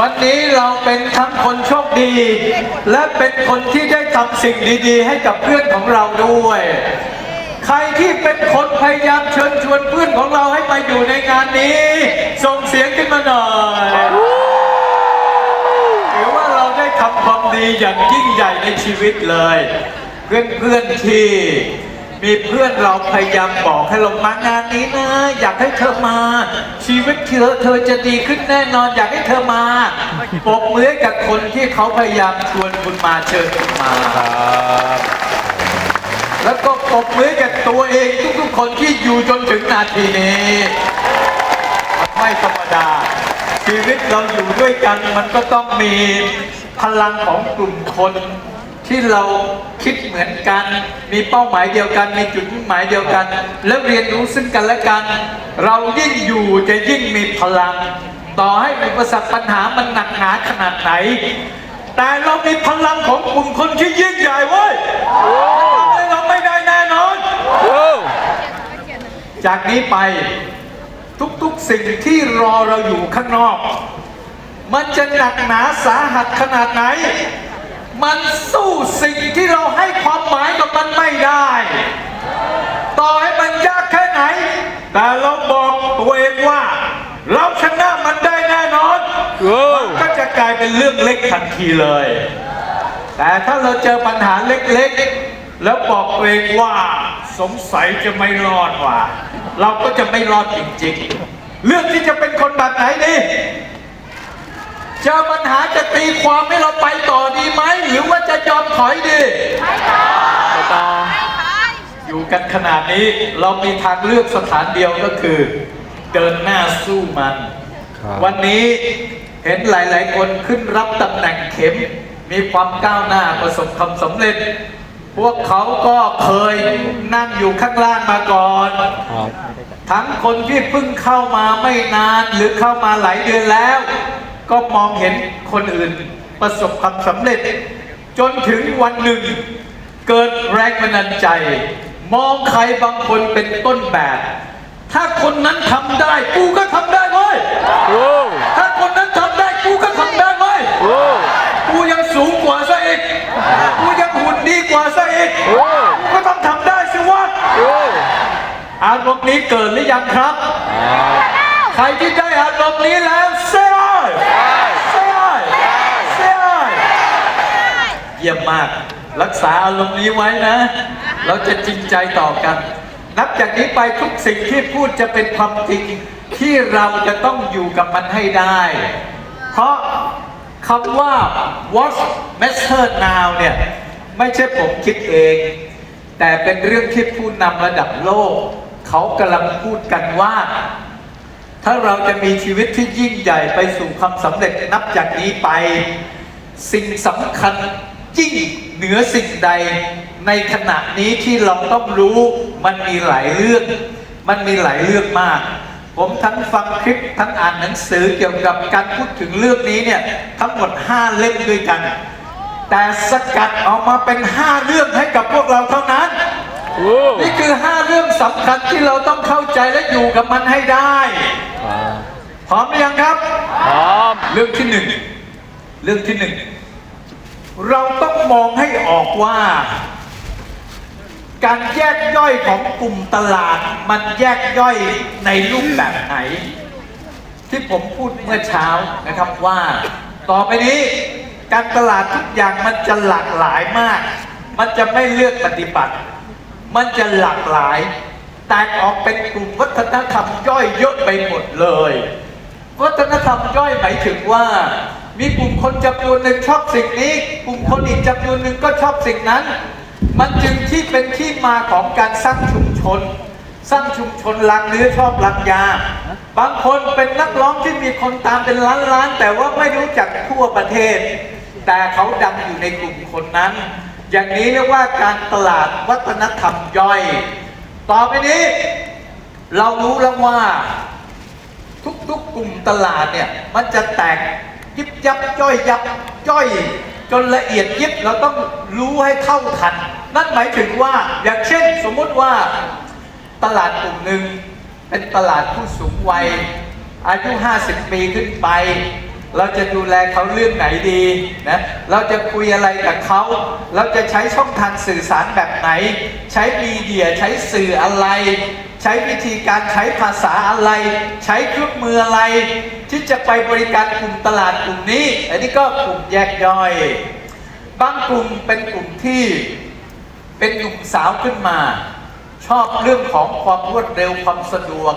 วันนี้เราเป็นทั้งคนโชคดี และเป็นคนที่ได้ทำสิ่งดีๆ ให้กับเพื่อนของเราด้วย ใครที่เป็นคนพยายามเชิญชวนเพื่อนของเราให้มาอยู่ในงานนี้ ส่งเสียงขึ้นมาหน่อยถือว่าเราได้ทำความดีอย่างยิ่งใหญ่ในชีวิตเลย เพื่อนๆที่ มีเพื่อนเราพยายามบอกให้เรามางานนี้นะ อยากให้เธอมา ชีวิตเธอเธอจะดีขึ้นแน่นอน อยากให้เธอมาปรบมือกับคนที่เขาพยายามชวนคุณมาเชิญคุณมาแล้วก็ปรบมือกับตัวเองทุกๆคนที่อยู่จนถึงนาทีนี้ไม่ธรรมดา ชีวิตเราอยู่ด้วยกันมันก็ต้องมีพลังของกลุ่มคน ที่เราคิดเหมือนกัน มีเป้าหมายเดียวกัน มีจุดมุ่งหมายเดียวกัน แล้วเรียนรู้ซึ่งกันและกัน เรายิ่งอยู่จะยิ่งมีพลัง ต่อให้อุปสรรคปัญหามันหนักหนาขนาดไหน แต่เรามีพลังของกลุ่มคนที่ยิ่งใหญ่เว้ยเราไม่ได้แน่นอน จากนี้ไปทุกๆสิ่งที่รอเราอยู่ข้างนอก มันจะหนักหนาสาหัสขนาดไหน มันสู้สิ่งที่เราให้ความหมายกับมันไม่ได้ ต่อให้มันยากแค่ไหน แต่เราบอกตัวเองว่า เราชนะมันได้แน่นอนมันก็จะกลายเป็นเรื่องเล็กทันทีเลย แต่ถ้าเราเจอปัญหาเล็กๆ แล้วบอกตัวเองว่าสงสัยจะไม่รอดว่ะเราก็จะไม่รอดจริงๆ เรื่องที่จะเป็นคนแบบไหนดี เจอปัญหาจะตีความให้เราไปต่อดีไหม หรือว่าจะยอมถอยดีอยู่กันขนาดนี้เรามีทางเลือกสถานเดียวก็คือ เดินหน้าสู้มันครับวันนี้เห็นหลาย ๆ คนขึ้นรับตำแหน่งเข็ม มีความก้าวหน้าประสบความสำเร็จ พวกเขาก็เคยนั่งอยู่ข้างล่างมาก่อนครับทั้งคนที่เพิ่งเข้ามาไม่นานหรือเข้ามาหลายเดือนแล้ว ก็มองเห็นคนอื่นประสบความสำเร็จ จนถึงวันหนึ่ง เกิดแรงบันดาลใจ มองใครบางคนเป็นต้นแบบ ถ้าคนนั้นทำได้กูก็ทำได้เว้ยโอ้ถ้าคนนั้นทำได้กูก็ทำได้เว้ยโอ้กูยังสูงกว่าซะอีกกูยังหุ่นดีกว่าซะอีกโอ้กูก็ต้องทำได้สิวะโอ้อารมณ์นี้เกิดหรือยังครับ ใครที่ได้อารมณ์นี้แล้วเซ่ เซ่เซ่เยี่ยมมาก รักษาอารมณ์นี้ไว้นะ เราจะจริงใจต่อกัน นับจากนี้ไปทุกสิ่งที่พูดจะเป็นความจริงที่เราจะต้องอยู่กับมันให้ได้ เพราะคำว่า what matter now เนี่ย ไม่ใช่ผมคิดเอง แต่เป็นเรื่องที่ผู้นำระดับโลก เขากำลังพูดกันว่า ถ้าเราจะมีชีวิตที่ยิ่งใหญ่ไปสู่ความสำเร็จนับจากนี้ไป สิ่งสำคัญยิ่งเหนือสิ่งใด ในขณะนี้ที่เราต้องรู้มันมีหลายเรื่อง มันมีหลายเรื่องมาก ผมทั้งฟังคลิปทั้งอ่านหนังสือเกี่ยวกับการพูดถึงเรื่องนี้เนี่ยทั้งหมด 5 เล่มด้วยกัน แต่สกัดออกมาเป็น 5 เรื่องให้กับพวกเราเท่านั้นโอ้นี่คือ 5 เรื่องสำคัญที่เราต้องเข้าใจและอยู่กับมันให้ได้ พร้อมหรือยังครับ พร้อม เรื่องที่หนึ่งเรื่องที่หนึ่งเราต้องมองให้ออกว่า การแยกย่อยของกลุ่มตลาด มันแยกย่อยในรูปแบบไหน ที่ผมพูดเมื่อเช้านะครับว่า ต่อไปนี้การตลาดทุกอย่างมันจะหลากหลายมาก มันจะไม่เลือกปฏิบัติ มันจะหลากหลาย แตกออกเป็นกลุ่มวัฒนธรรมย่อยเยอะไปหมดเลย วัฒนธรรมย่อยหมายถึงว่า มีกลุ่มคนจำนวนหนึ่งชอบสิ่งนี้ กลุ่มคนอีกจำนวนหนึ่งก็ชอบสิ่งนั้น มันจึงที่เป็นที่มาของการสร้างชุมชน สร้างชุมชนลังเนื้อชอบลังยา บางคนเป็นนักร้องที่มีคนตามเป็นล้านล้านๆแต่ว่าไม่รู้จักทั่วประเทศ แต่เขาดังอยู่ในกลุ่มคนนั้น อย่างนี้เรียกว่าการตลาดวัฒนธรรมย่อย ต่อไปนี้ เรารู้แล้วว่า ทุกๆกลุ่มตลาดเนี่ย มันจะแตกยิบยับย่อยยับย่อย จนละเอียดยิบเราต้องรู้ให้เท่าทัน นั่นหมายถึงว่า อย่างเช่นสมมุติว่าตลาดกลุ่มหนึ่งเป็นตลาดผู้สูงวัย อายุ 50 ปีขึ้นไป เราจะดูแลเขาเรื่องไหนดีนะ เราจะคุยอะไรกับเขา เราจะใช้ช่องทางสื่อสารแบบไหน ใช้มีเดียใช้สื่ออะไร ใช้วิธีการใช้ภาษาอะไร ใช้เครื่องมืออะไร ที่จะไปบริการกลุ่มตลาดกลุ่มนี้ อันนี้ก็กลุ่มแยกย่อย บางกลุ่มเป็นกลุ่มที่เป็นหนุ่มสาวขึ้นมา ชอบเรื่องของความรวดเร็วความสะดวก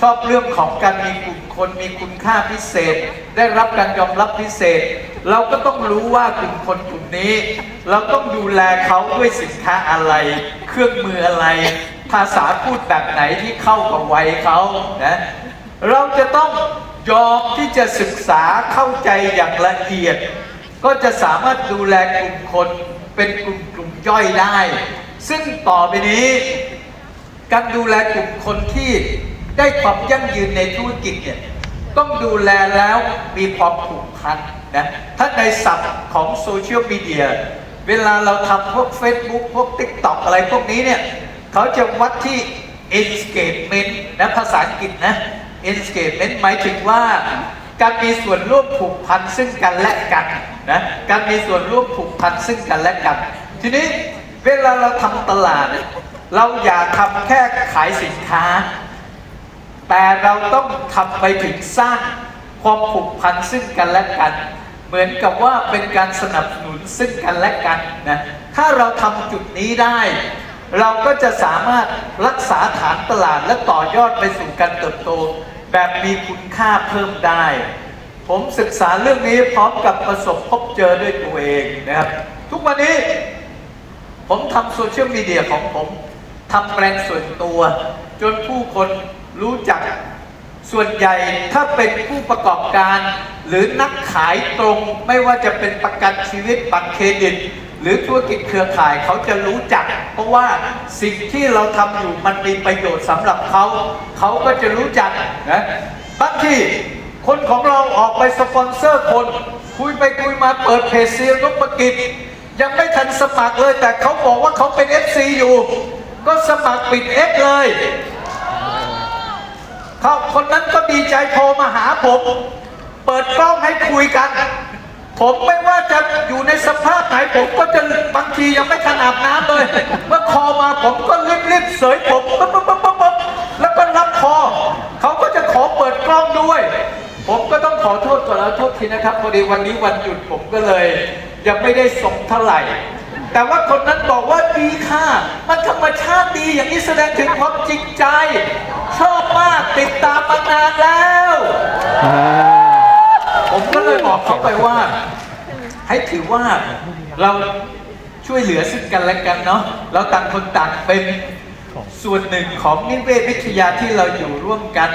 ชอบเรื่องของการมีกลุ่มคนมีคุณค่าพิเศษ ได้รับการยอมรับพิเศษ เราก็ต้องรู้ว่ากลุ่มคนกลุ่มนี้ เราต้องดูแลเขาด้วยสินค้าอะไร เครื่องมืออะไร ภาษาพูดแบบไหนที่เข้ากับวัยเขานะเราจะต้องยอมที่จะศึกษาเข้าใจอย่างละเอียด ก็จะสามารถดูแลกลุ่มคนเป็นกลุ่มกลุ่มย่อยได้ ซึ่งต่อไปนี้ การดูแลกลุ่มคนที่ ได้ความยั่งยืนในธุรกิจเนี่ยต้องดูแลแล้วมีความผูกพันนะถ้าในศัพท์ของโซเชียลมีเดียเวลาเราทำพวก Facebook พวก TikTok อะไรพวกนี้เนี่ยเขาจะวัดที่ engagement นะภาษาอังกฤษนะ engagement หมายถึงว่าการมีส่วนร่วมผูกพันซึ่งกันและกันนะการมีส่วนร่วมผูกพันซึ่งกันและกัน ทีนี้เวลาเราทำตลาดเนี่ยเราอย่าทำแค่ขายสินค้า แต่เราต้องทำไปถึงสร้างความผูกพันซึ่งกันและกัน เหมือนกับว่าเป็นการสนับสนุนซึ่งกันและกันนะถ้าเราทำจุดนี้ได้ เราก็จะสามารถรักษาฐานตลาดและต่อยอดไปสู่การเติบโต แบบมีคุณค่าเพิ่มได้ ผมศึกษาเรื่องนี้พร้อมกับประสบพบเจอด้วยตัวเองนะครับ ทุกวันนี้ ผมทำโซเชียลมีเดียของผมทำแบรนด์ส่วนตัว จนผู้คน รู้จัก ส่วนใหญ่ถ้าเป็นผู้ประกอบการ หรือนักขายตรงไม่ว่าจะเป็นประกันชีวิตบัตรเครดิต หรือธุรกิจเครือข่ายเขาจะรู้จัก เพราะว่าสิ่งที่เราทำอยู่มันมีประโยชน์สำหรับเขา เขาก็จะรู้จักนะบางทีคนของเราออกไปสปอนเซอร์คน คุยไปคุยมาเปิดเพจเซียนกประกิจยังไม่ทันสมัครเลย แต่เขาบอกว่าเขาเป็น FC อยู่ ก็สมัครปิด F เลย เขาคนนั้นก็ดีใจโทรมาหาผม เปิดกล้องให้คุยกัน ผมไม่ว่าจะอยู่ในสภาพไหนผมก็จะบางทียังไม่ทันอาบน้ำเลย เมื่อคอมาผมก็รีบๆเสยผมปั๊บปั๊บปั๊บปั๊บปั๊บแล้วก็รับคอ เขาก็จะขอเปิดกล้องด้วย ผมก็ต้องขอโทษก่อนแล้วโทษทีนะครับพอดีวันนี้วันหยุดผมก็เลย ยังไม่ได้ส่งเท่าไหร่แต่ว่าคนนั้นบอกว่าดีค่ะ มันธรรมชาติดีอย่างนี้แสดงถึงความจริงใจ ชอบมากติดตา มมานานแล้ว ผมก็เลยบอกเขาไปว่า ให้ถือว่าเราช่วยเหลือซึ่งกันและกันเนาะเราต่างคนต่างเป็นส่วนหนึ่งของนิเวศวิทยาที่เราอยู่ร่วมกัน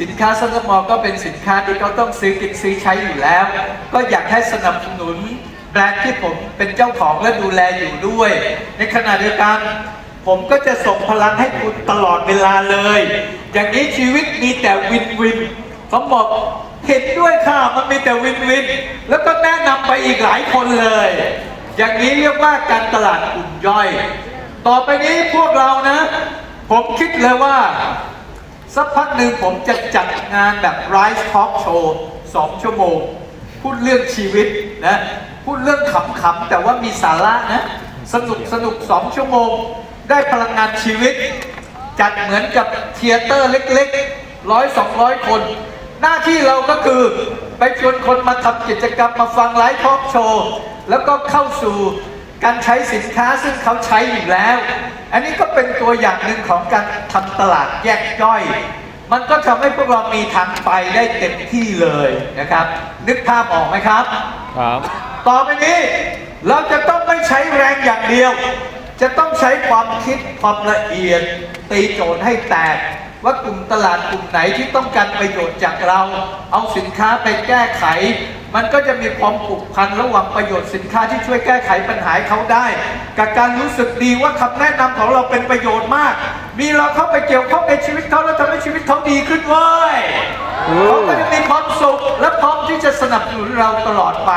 สินค้าสกมก็เป็นสินค้าที่เขาต้องซื้อกินซื้อใช้อยู่แล้ว ก็อยากให้สนับสนุนแบรนด์ที่ผมเป็นเจ้าของและดูแลอยู่ด้วย ในขณะเดียวกัน ผมก็จะส่งพลังให้คุณตลอดเวลาเลย อย่างนี้ชีวิตมีแต่วินวินเขาบอกเห็นด้วยค่ะมันมีแต่วินวิน แล้วก็แนะนำไปอีกหลายคนเลย อย่างนี้เรียกว่าการตลาดกลุ่มย่อย ต่อไปนี้พวกเรานะ ผมคิดเลยว่า สักพักหนึ่งผมจะจัดงานแบบ Rise Talk Show สองชั่วโมง พูดเรื่องชีวิตนะ พูดเรื่องขำๆแต่ว่ามีสาระนะ สนุกสนุกสองชั่วโมง ได้พลังงานชีวิต จัดเหมือนกับเทียเตอร์เล็กๆร้อยสองร้อยคน หน้าที่เราก็คือไปชวนคนมาทำกิจกรรมมาฟังไลฟ์ทอล์กโชว์ แล้วก็เข้าสู่การใช้สินค้าซึ่งเขาใช้อยู่แล้ว อันนี้ก็เป็นตัวอย่างหนึ่งของการทำตลาดแยกย่อย มันก็ทำให้พวกเรามีทางไปได้เต็มที่เลยนะครับ นึกภาพออกไหมครับ ครับ ต่อไปนี้เราจะต้องไม่ใช้แรงอย่างเดียว จะต้องใช้ความคิดความละเอียด ตีโจทย์ให้แตก ว่ากลุ่มตลาดกลุ่มไหนที่ต้องการประโยชน์จากเรา เอาสินค้าไปแก้ไข มันก็จะมีความผูกพันระหว่างประโยชน์สินค้าที่ช่วยแก้ไขปัญหาเขาได้ กับการรู้สึกดีว่าคำแนะนำของเราเป็นประโยชน์มาก มีเราเข้าไปเกี่ยวข้องในชีวิตเขาแล้วทำให้ชีวิตเขาดีขึ้นเว้ยเขาก็จะมีความสุขและพร้อมที่จะสนับสนุนเราตลอดไป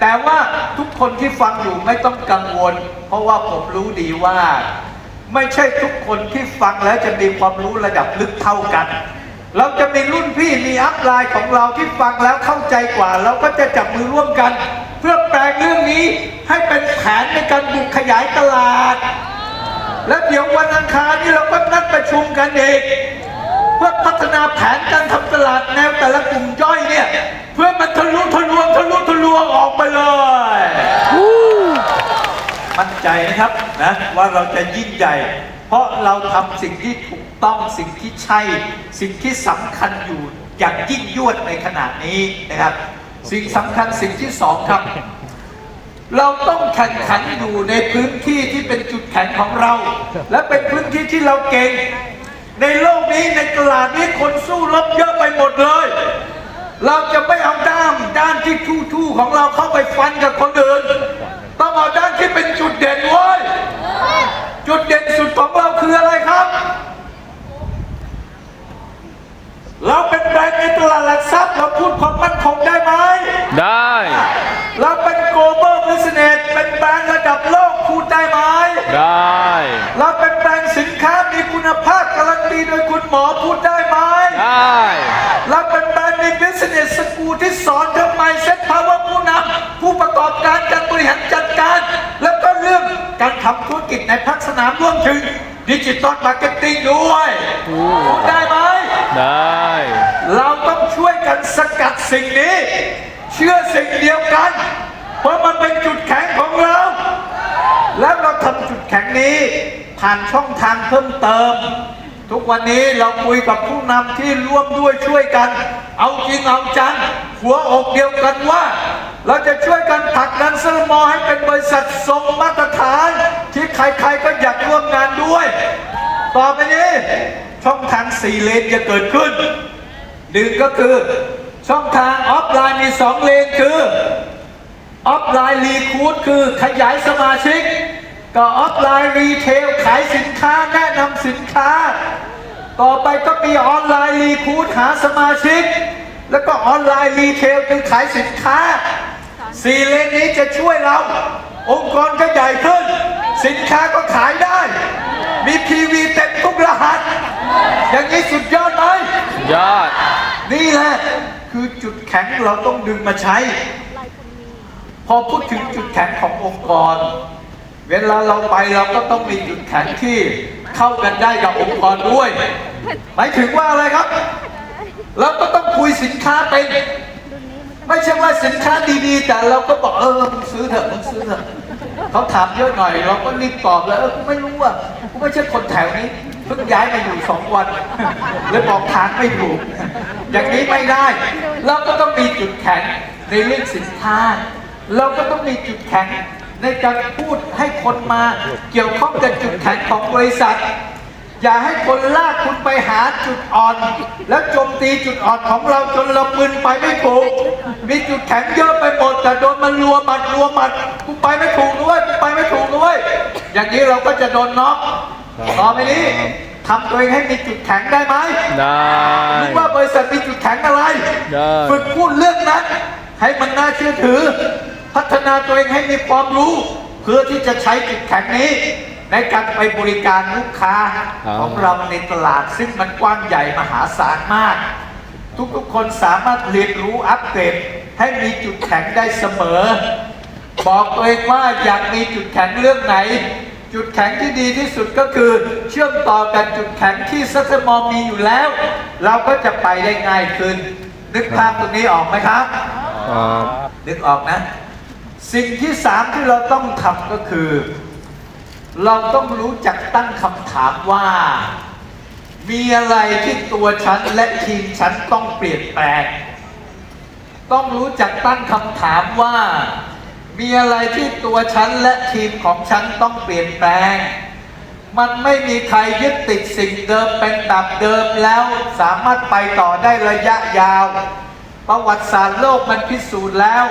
แต่ว่าทุกคนที่ฟังอยู่ไม่ต้องกังวล เพราะว่าผมรู้ดีว่า ไม่ใช่ทุกคนที่ฟังแล้วจะมีความรู้ระดับลึกเท่ากัน เราจะมีรุ่นพี่มีอัพไลน์ของเราที่ฟังแล้วเข้าใจกว่า เราก็จะจับมือร่วมกัน เพื่อแปลงเรื่องนี้ให้เป็นแผนในการบุกขยายตลาด แล้วเดี๋ยววันอังคารนี้เราก็นัดประชุมกันเองเพื่อพัฒนาแผนการทำตลาดแนวแต่ละกลุ่มย่อยเนี่ย เพื่อมันทะลุทะลวง ทะลุทะลวงออกไปเลย มั่นใจนะครับนะว่าเราจะยิ่งใหญ่ เพราะเราทำสิ่งที่ถูกต้องสิ่งที่ใช่ สิ่งที่สำคัญอยู่อย่างยิ่งยวดในขณะนี้นะครับ สิ่งสำคัญสิ่งที่สองครับเราต้องแข่งขันอยู่ในพื้นที่ที่เป็นจุดแข็งของเรา และเป็นพื้นที่ที่เราเก่ง ในโลกนี้ในตลาดนี้คนสู้รบเยอะไปหมดเลย เราจะไม่เอาด้ามด้านที่ทู่ๆของเราเข้าไปฟันกับคนอื่นต้องเอาด้านที่เป็นจุดเด่นเว้ยจุดเด่นสุดของเราคืออะไรครับ เราเป็นแบรนด์ ในตลาดหลักทรัพย์เราพูดความมั่นคงได้ไหม ได้ เราเป็น global business เป็นแบรนด์ระดับโลกพูดได้ไหม ได้ เราเป็นแบรนด์สินค้ามีคุณภาพการันตีโดยคุณหมอพูดได้ไหม ได้ เราเป็นแบรนด์ใน business school ที่สอนทำไมเซ็ตภาวะผู้นำผู้ประกอบการการบริหารจัดการ แล้วก็เรื่องการทำธุรกิจในภาคสนามรวมถึงดิจิตอลมาร์เก็ตติ้งด้วยพูดได้ไหม ได้ เราต้องช่วย กันสกัดสิ่งนี้ เชื่อสิ่งเดียวกัน เพราะมันเป็นจุดแข็งของเรา แล้วเราทำจุดแข็งนี้ ผ่านช่องทางเพิ่มเติม ทุกวันนี้เราคุยกับผู้นำที่ร่วมด้วยช่วยกัน เอาจริงเอาจังหัวอกเดียวกันว่า เราจะช่วยกันผลักดันเซอร์มอให้เป็นบริษัททรงมาตรฐาน ที่ใครๆก็อยากร่วมงานด้วย ต่อไปนี้ช่องทางสี่เลนจะเกิดขึ้น หนึ่งก็คือช่องทางออฟไลน์มีสองเลนคือออฟไลน์รีคูดคือขยายสมาชิกกับออฟไลน์รีเทลขายสินค้าแนะนำสินค้า ต่อไปก็มีออนไลน์รีคูดหาสมาชิก แล้วก็ออนไลน์รีเทลคือขายสินค้าสี่เลนนี้จะช่วยเรา องค์กรก็ใหญ่ขึ้น สินค้าก็ขายได้ มีพีวีเต็มทุกรหัส อย่างนี้สุดยอดไหมยอด นี่แหละคือจุดแข็งเราต้องดึงมาใช้ พอพูดถึงจุดแข็งขององค์กร เวลาเราไปเราก็ต้องมีจุดแข็งที่เข้ากันได้กับองค์กรด้วย หมายถึงว่าอะไรครับ เราก็ต้องคุยสินค้าเป็นไม่ใช่ว่าสินค้าดีๆ แต่เราก็บอกเออมึงซื้อเถอะมึงซื้อเถอะเขาถามเยอะหน่อย เราก็รีบตอบเลยเออกูไม่รู้อะกูไม่ใช่คนแถวนี้ พิ่งย้ายมาอยู่สองวันเลยบอกทางไม่ถูก อย่างนี้ไม่ได้ เราก็ต้องมีจุดแข็งในเรื่องสินค้า เราก็ต้องมีจุดแข็งในการพูดให้คนมาเกี่ยวข้องกับจุดแข็งของบริษัท อย่าให้คนลากคุณไปหาจุดอ่อน แล้วโจมตีจุดอ่อนของเราจนเรามึนไปไม่ถูกมีจุดแข็งเยอะไปหมดแต่โดนมันรัวหมัดรัวหมัดกูไปไม่ถูกด้วยกูไปไม่ถูกด้วย อย่างนี้เราก็จะโดนน็อก ต่อไปนี้ทำตัวเองให้มีจุดแข็งได้ไหมได้รู้ว่าบริษัทมีจุดแข็งอะไร ได้ฝึกพูดเรื่องนั้น ให้มันน่าเชื่อถือ พัฒนาตัวเองให้มีความรู้ เพื่อที่จะใช้จุดแข็งนี้ ในการไปบริการลูกค้าของเราในตลาด ซึ่งมันกว้างใหญ่มหาศาลมาก ทุกๆคนสามารถเรียนรู้อัปเกรดให้มีจุดแข็งได้เสมอ บอกตัวเองว่าอยากมีจุดแข็งเรื่องไหน จุดแข็งที่ดีที่สุดก็คือเชื่อมต่อกันจุดแข็งที่ซัสมอมีอยู่แล้ว เราก็จะไปได้ง่ายขึ้น นึกภาพตรงนี้ออกไหมครับครับ นึกออกนะ สิ่งที่สามที่เราต้องทำก็คือ เราต้องรู้จักตั้งคำถามว่า มีอะไรที่ตัวฉันและทีมฉันต้องเปลี่ยนแปลง ต้องรู้จักตั้งคำถามว่า มีอะไรที่ตัวฉันและทีมของฉันต้องเปลี่ยนแปลง มันไม่มีใครยึดติดสิ่งเดิมเป็นแบบเดิมแล้วสามารถไปต่อได้ระยะยาว ประวัติศาสตร์โลกมันพิสูจน์แล้ว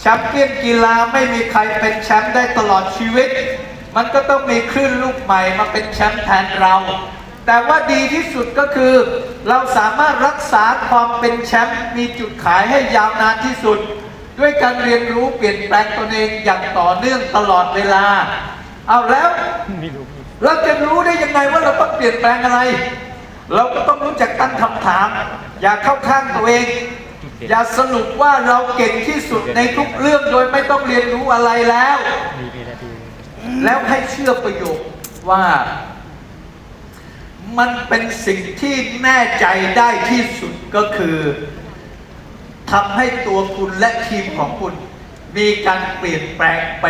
แชมเปี้ยนกีฬาไม่มีใครเป็นแชมป์ได้ตลอดชีวิต มันก็ต้องมีคลื่นลูกใหม่มาเป็นแชมป์แทนเรา แต่ว่าดีที่สุดก็คือ เราสามารถรักษาความเป็นแชมป์มีจุดขายให้ยาวนานที่สุด ด้วยการเรียนรู้เปลี่ยนแปลงตนเองอย่างต่อเนื่องตลอดเวลา เอาแล้วเราจะรู้ได้ยังไงว่าเราต้องเปลี่ยนแปลงอะไร เราก็ต้องรู้จักตั้งคำถาม อย่าเข้าข้างตัวเอง อย่าสรุปว่าเราเก่งที่สุดในทุกเรื่องโดยไม่ต้องเรียนรู้อะไรแล้ว แล้วให้เชื่อประโยคว่า มันเป็นสิ่งที่แน่ใจได้ที่สุดก็คือ ทำให้ตัวคุณและทีมของคุณ มีการเปลี่ยนแปลงไป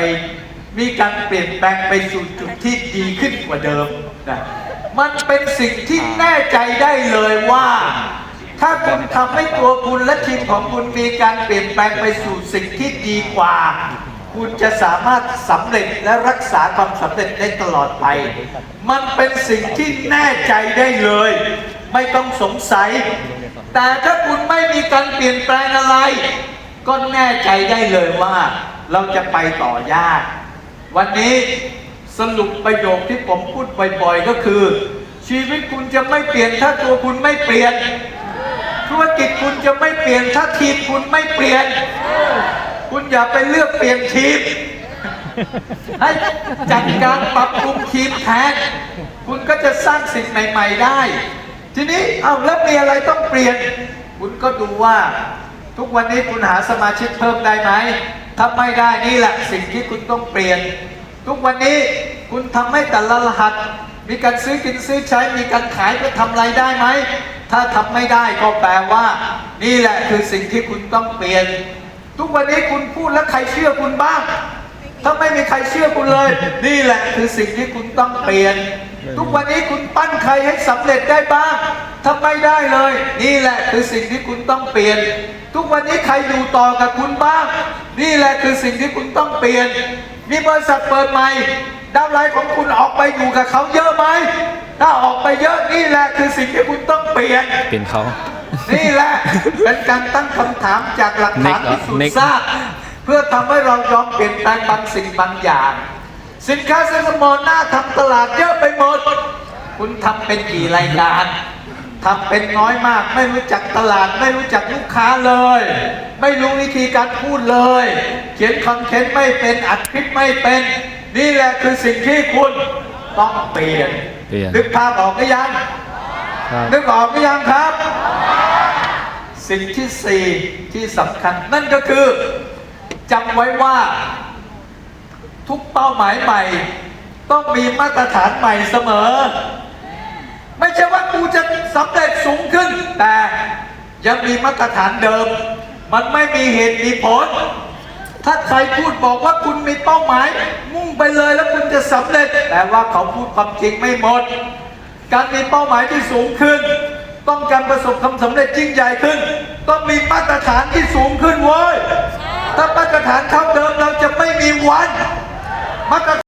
มีการเปลี่ยนแปลงไปสู่จุดที่ดีขึ้นกว่าเดิมนะมันเป็นสิ่งที่แน่ใจได้เลยว่า ถ้าคุณทำให้ตัวคุณและทีมของคุณมีการเปลี่ยนแปลงไปสู่สิ่งที่ดีกว่า คุณจะสามารถสำเร็จและรักษาความสำเร็จได้ตลอดไป มันเป็นสิ่งที่แน่ใจได้เลย ไม่ต้องสงสัย แต่ถ้าคุณไม่มีการเปลี่ยนแปลงอะไร ก็แน่ใจได้เลยว่า เราจะไปต่อยาก วันนี้สรุปประโยคที่ผมพูดบ่อยๆก็คือ ชีวิตคุณจะไม่เปลี่ยนถ้าตัวคุณไม่เปลี่ยน ธุรกิจคุณจะไม่เปลี่ยนถ้าทีมคุณไม่เปลี่ยน คุณอย่าไปเลือกเปลี่ยนทีมให้จัดการปรับปรุงทีมแทนคุณก็จะสร้างสิ่งใหม่ ๆ ได้ ทีนี้เอาแล้วมีอะไรต้องเปลี่ยน คุณก็ดูว่า ทุกวันนี้คุณหาสมาชิกเพิ่มได้ไหมถ้าไม่ได้นี่แหละสิ่งที่คุณต้องเปลี่ยน ทุกวันนี้คุณทำให้แต่ละรหัส มีการซื้อกินซื้อใช้มีการขายก็ทำไรายได้ไหมถ้าทำไม่ได้ก็แปลว่า นี่แหละคือสิ่งที่คุณต้องเปลี่ยน ทุกวันนี้คุณพูดแล้วใครเชื่อคุณบ้าง ถ้าไม่มีใครเชื่อคุณเลย นี่แหละคือสิ่งที่คุณต้องเปลี่ยน ทุกวันนี้คุณปั้นใครให้สำเร็จได้บ้างถ้าไม่ได้เลย นี่แหละคือสิ่งที่คุณต้องเปลี่ยน ทุกวันนี้ใครอยู่ต่อกับคุณบ้าง นี่แหละคือสิ่งที่คุณต้องเปลี่ยน มีบริษัทเปิดใหม่ดาวไลน์ของคุณออกไปอยู่กับเขาเยอะไหมถ้าออกไปเยอะนี่แหละคือสิ่งที่คุณต้องเปลี่ยนเป็นเขานี่แหละเป็นการตั้งคำถามจากหลักฐาน Nick เหรอพิสูจ Nick น์ทราบเพื่อทำให้เรายอมเปลี่ยนแปลงบางสิ่งบางอย่าง สินค้าเซ็นมอลหน้าทำตลาดเยอะไปหมด คุณทำเป็นกี่รายการทำเป็นน้อยมาก ไม่รู้จักตลาด ไม่รู้จักลูกค้าเลย ไม่รู้วิธีการพูดเลย เขียนคอนเทนต์ไม่เป็นอัดคลิปไม่เป็น นี่แหละคือสิ่งที่คุณต้องเปลี่ยนเปลี่ยน นึกภาพออกหรือยังครับนึกออกหรือยังครับ สิ่งที่สี่ที่สำคัญนั่นก็คือจำไว้ว่า ทุกเป้าหมายใหม่ ต้องมีมาตรฐานใหม่เสมอ ไม่ใช่ว่ากูจะสำเร็จสูงขึ้น แต่ยังมีมาตรฐานเดิม มันไม่มีเหตุมีผล ถ้าใครพูดบอกว่าคุณมีเป้าหมาย มุ่งไปเลยแล้วคุณจะสำเร็จ แต่ว่าเขาพูดความจริงไม่หมด การมีเป้าหมายที่สูงขึ้น ต้องการประสบความสำเร็จยิ่งใหญ่ขึ้น ต้องมีมาตรฐานที่สูงขึ้นเว้ยถ้ามาตรฐานเท่าเดิมเราจะไม่มีวัน มาตร